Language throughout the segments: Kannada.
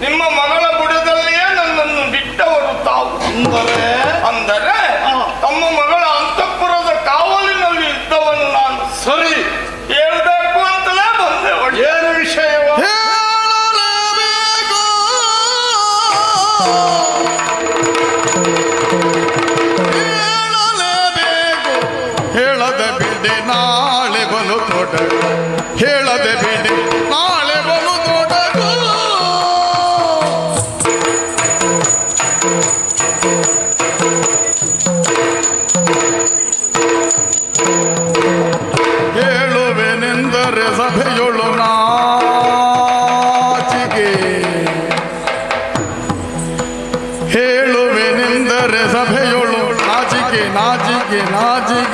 ನಿಮ್ಮ ಮಗಳ ಬುಡದಲ್ಲಿಯೇ ನನ್ನನ್ನು ಬಿಟ್ಟವರು ತಾವು. ಅಂದರೆ? ಅಂದರೆ. ತಮ್ಮ ಮಗಳ ಅಂತಃಪುರದ ಕಾವಲಿನಲ್ಲಿ ಇದ್ದವನು ನಾನು. ಸರಿ. ಹೇಳ್ಬೇಕು ಅಂತಲೇ ಬಂದೆ ಏನು ವಿಷಯವ? ಹೇಳದೆ ಬಿಡಿ ನಾಳೆ ಬಲು ತೋಟ. ಹೇಳದೆ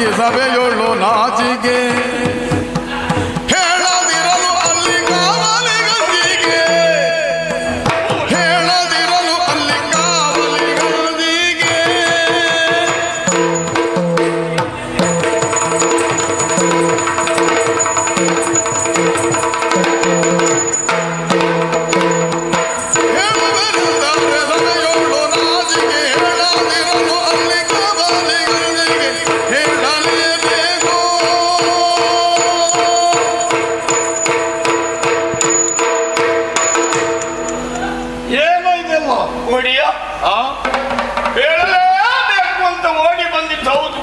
ನಾಚಿಕೆ ಸಭೆಯೊಳು ನಾಚಿಕೆ ಏನು ಇದೆಲ್ಲ ಹೇಳಲೇಬೇಕು ಅಂತ ಓಡಿ ಬಂದಿದ್ದು ಹೌದು.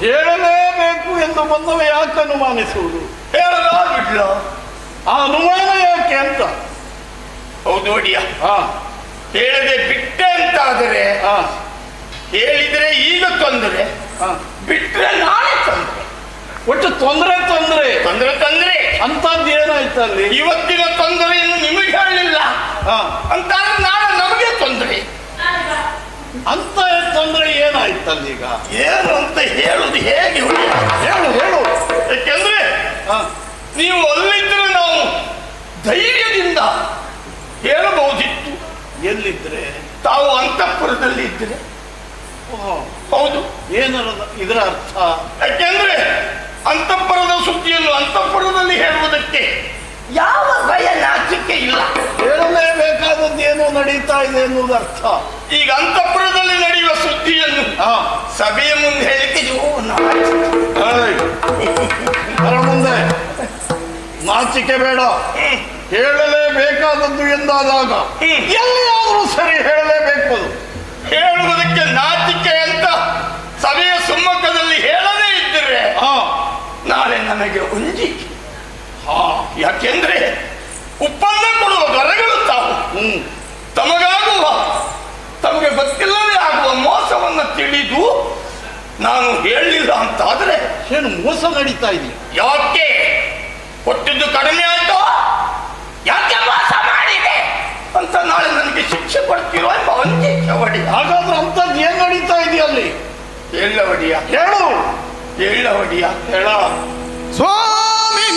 ಹೇಳಲೇಬೇಕು ಎಂದು ಬಂದವ ಯಾಕೆ ಅನುಮಾನಿಸುವುದು? ಹೇಳದ ಬಿಡ್ಲ ಆ ಅನುಮಾನ ಯಾಕೆ ಅಂತ? ಹೌದು ನೋಡಿಯ ಹಾ ಹೇಳದೆ ಬಿಟ್ಟೆ ಅಂತಾದರೆ ಆ. ಹೇಳಿದ್ರೆ ಈಗ ತೊಂದರೆ ಆ. ಬಿಟ್ರೆ ನಾಳೆ ತೊಂದರೆ. ಒಟ್ಟು ತೊಂದರೆ ತೊಂದರೆ. ತೊಂದರೆ ತೊಂದರೆ. ಅಂತದ್ದು ಏನಾಯ್ತು ಅಲ್ಲಿ? ಇವತ್ತಿನ ತೊಂದರೆಯನ್ನು ನಿಮಗೆ ಹೇಳಲಿಲ್ಲ ಅಂತ ನಾಳೆ ತೊಂದರೆ? ಅಂತ ತೊಂದರೆ ಏನಾಯ್ತಲ್ಲ ಈಗ ಏನು ಅಂತ ಹೇಳುದು ಹೇಗೆ? ಹೇಳು ಹೇಳು. ಯಾಕೆಂದ್ರೆ ನೀವು ಅಲ್ಲಿದ್ರೆ ನಾವು ಧೈರ್ಯದಿಂದ ಹೇಳಬಹುದಿತ್ತು. ಎಲ್ಲಿದ್ರೆ? ತಾವು ಅಂತಃಪುರದಲ್ಲಿ ಇದ್ರೆ ಹೌದು. ಏನರ ಇದರ ಅರ್ಥ? ಯಾಕೆಂದ್ರೆ ಅಂತಃಪುರದ ಸುದ್ದಿಯನ್ನು ಅಂತಃಪುರದಲ್ಲಿ ಹೇಳುವುದಕ್ಕೆ ಯಾವ ಭಯ ನಾಚಿಕೆ ಇಲ್ಲ. ಹೇಳಲೇಬೇಕಾದದ್ದು ಏನೋ ನಡೀತಾ ಇದೆ ಎನ್ನುವುದು ಅರ್ಥ ಈಗ ಅಂತಃಪುರದಲ್ಲಿ ನಡೆಯುವ ಸುದ್ದಿಯನ್ನು ಸಭೆಯ ಮುಂದೆ ಹೇಳಿಕೆ ಮುಂದೆ. ನಾಚಿಕೆ ಬೇಡ. ಹೇಳಲೇಬೇಕಾದದ್ದು ಎಂದಾದಾಗ. ಎಲ್ಲಿಯಾದರೂ ಸರಿ ಹೇಳಲೇಬೇಕು ಹೇಳುವುದಕ್ಕೆ ನಾಚಿಕೆ ಅಂತ ಸಭೆಯ ಸುಮ್ಮಕದಲ್ಲಿ ಹೇಳದೇ ಇದ್ದರೆ ನಾಳೆ ನನಗೆ ಒಂಜಿಕೆ ಯಾಕೆಂದ್ರೆ ಉಪ್ಪನ್ನ ಕೊಡುವ ದೊರೆಗಳು ತಾವು. ತಮಗಾಗುವ ತಮಗೆ ಗೊತ್ತಿಲ್ಲದೆ ಆಗುವ ಮೋಸವನ್ನ ತಿಳಿದು ನಾನು ಹೇಳಲಿಲ್ಲ ಅಂತಾದ್ರೆ ಏನು ಮೋಸ ನಡೀತಾ ಇದೆ? ಯಾಕೆ? ಕೊಟ್ಟಿದ್ದು ಕಡಿಮೆ ಆಯ್ತು? ಯಾಕೆ ಮೋಸ ಮಾಡಿದೆ? ಅಂತ ನಾಳೆ ನನಗೆ ಶಿಕ್ಷೆ ಕೊಡ್ತೀರೋ ಎಂಬ ಒಂಜಿಕೆ ಒಡಿ ಹಾಗಾದ್ರೆ ಅಂತದ್ದು ಏನ್ ನಡೀತಾ ಇದೆಯಲ್ಲಿ ಹೇಳ ಒಡಿಯ ಹೇಳು. ಹೇಳ ಒಡಿಯ ಹೇಳ. ಸ್ವಾಮಿ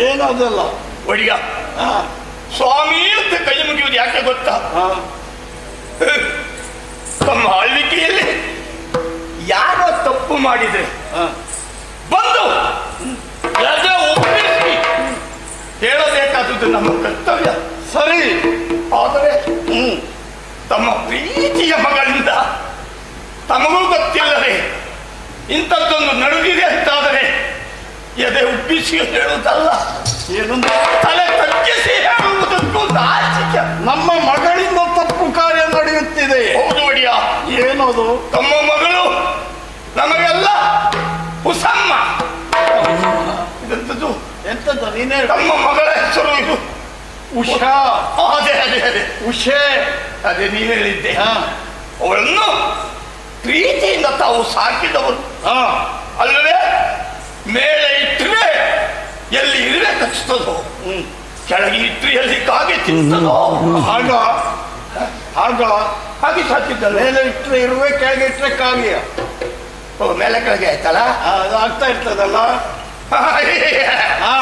ಏನದಲ್ಲ ಒಡಿಯ ಸ್ವಾಮಿ ಅಂತ ಕೈ ಮುಗಿಯುವುದು ಯಾಕೆ ಗೊತ್ತಾ. ತಮ್ಮ ಆಳ್ವಿಕೆಯಲ್ಲಿ ಯಾರೋ ತಪ್ಪು ಮಾಡಿದ್ರೆ. ಬಂದು ಹೇಳಬೇಕಾದದ್ದು ನಮ್ಮ ಕರ್ತವ್ಯ. ಸರಿ. ಆದರೆ ಹ್ಮ್. ತಮ್ಮ ಪ್ರೀತಿಯ ಮಗಳಿಂದ ತಮಗೂ ಗೊತ್ತಿಲ್ಲದೆ ಇಂಥದ್ದೊಂದು ಅಂತಾದರೆ ಎದೆ ಉಬ್ಬಿಸಿ ಹೇಳುವುದಲ್ಲ. ಏನು ತಲೆ ತಗ್ಗಿಸಿ ಹೇಳುವುದಕ್ಕೂ ನಾಚಿಕೆ ನಮ್ಮ ಮಗಳಿಂದ ತಪ್ಪು ಕಾರ್ಯ ನಡೆಯುತ್ತಿದೆ. ಹೌದು ಒಡಿಯ. ಏನದು? ತಮ್ಮ ಮಗಳು ನಮಗೆಲ್ಲ ಹುಸಮ್ಮ. ಇದೆಂಥದ್ದು ಎಂತದ್ದು? ನೀನೇ ನಮ್ಮ ತಮ್ಮ ಮಗಳ ಹೆಸರು ಇದು. ಉಷಾ. ಅದೇ ಅದೇ ಅದೇ. ಉಷೆ. ಅದೇ ನೀವು ಹೇಳಿದ್ದೆ. ಹಾ. ಅವಳನ್ನು ಪ್ರೀತಿಯಿಂದ ತಾವು ಸಾಕಿದವರು. ಹಾ. ಅಲ್ಲವೇ ಮೇಲೆ ಇಟ್ಟರೆ ಎಲ್ಲಿ ಇರುವೆ ಕಚ್ತದೋ? ಕೆಳಗೆ ಇಟ್ಟರೆ ಎಲ್ಲಿ ಕಾಗೆ ತಿಂತದೋ? ಆಗ ಆಗ ಹಾಗೆ ಸಾಕಿದ್ದಲ್ಲ ಮೇಲೆ ಇಟ್ಟರೆ ಇರುವೆ ಕೆಳಗೆ ಇಟ್ಟರೆ ಕಾಗೆಯ. ಓ, ಮೇಲೆ ಕೆಳಗೆ ಆಯ್ತಲ್ಲ? ಅದು ಆಗ್ತಾ ಇರ್ತದಲ್ಲ? ಹಾ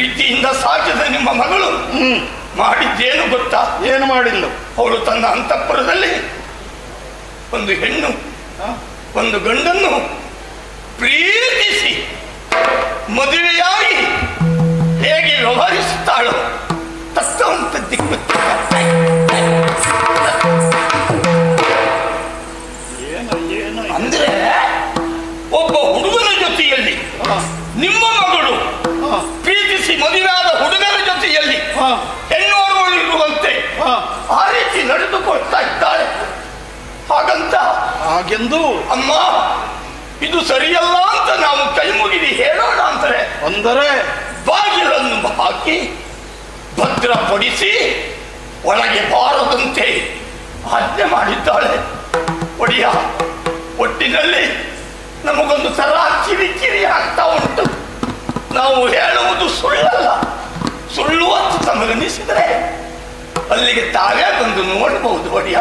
ಪ್ರೀತಿಯಿಂದ ಸಾಕಿದ ನಿಮ್ಮ ಮಗಳು ಮಾಡಿದ್ದೇನು ಗೊತ್ತಾ? ಏನು ಮಾಡಿಲ್ಲ? ಅವಳು ತನ್ನ ಅಂತಃಪುರದಲ್ಲಿ ಒಂದು ಹೆಣ್ಣು ಒಂದು ಗಂಡನ್ನು ಪ್ರೀತಿಸಿ ಮದುವೆಯಾಗಿ ಹೇಗೆ ವ್ಯವಹರಿಸುತ್ತಾಳೋ ತಕ್ಕಂತ ದಿಕ್ಕು ಅಂದ್ರೆ ಒಬ್ಬ ಹುಡುಗನ ಜೊತೆಯಲ್ಲಿ ನಿಮ್ಮ ಮಗಳು ಮದುವೆಯಾದ ಹುಡುಗರ ಜೊತೆಯಲ್ಲಿ ಹೆಣ್ಣೋರ್ಗಳು ಇರುವಂತೆ ಆ ರೀತಿ ನಡೆದುಕೊಳ್ತಾ ಇದ್ದಾಳೆ. ಹಾಗಂತ ಹಾಗೆಂದು ಅಮ್ಮ ಇದು ಸರಿಯಲ್ಲ ಅಂತ ನಾವು ಕೈ ಮುಗಿದು ಹೇಳೋಣ ಅಂತಾರೆ ಅಂದರೆ ಬಾಗಿಲನ್ನು ಹಾಕಿ ಭದ್ರಪಡಿಸಿ ಒಳಗೆ ಬಾರದಂತೆ ಆಜ್ಞೆ ಮಾಡಿದ್ದಾಳೆ. ಒಡಿಯ ಒಟ್ಟಿನಲ್ಲಿ ನಮಗೊಂದು ಸಲ ಕಿರಿ ಆಗ್ತಾ ಉಂಟು. ನಾವು ಹೇಳುವುದು ಬಯಸಿದರೆ ಅಲ್ಲಿಗೆ ತಾವೇ ಬಂದು ನೋಡಬಹುದು ಒಡೆಯ.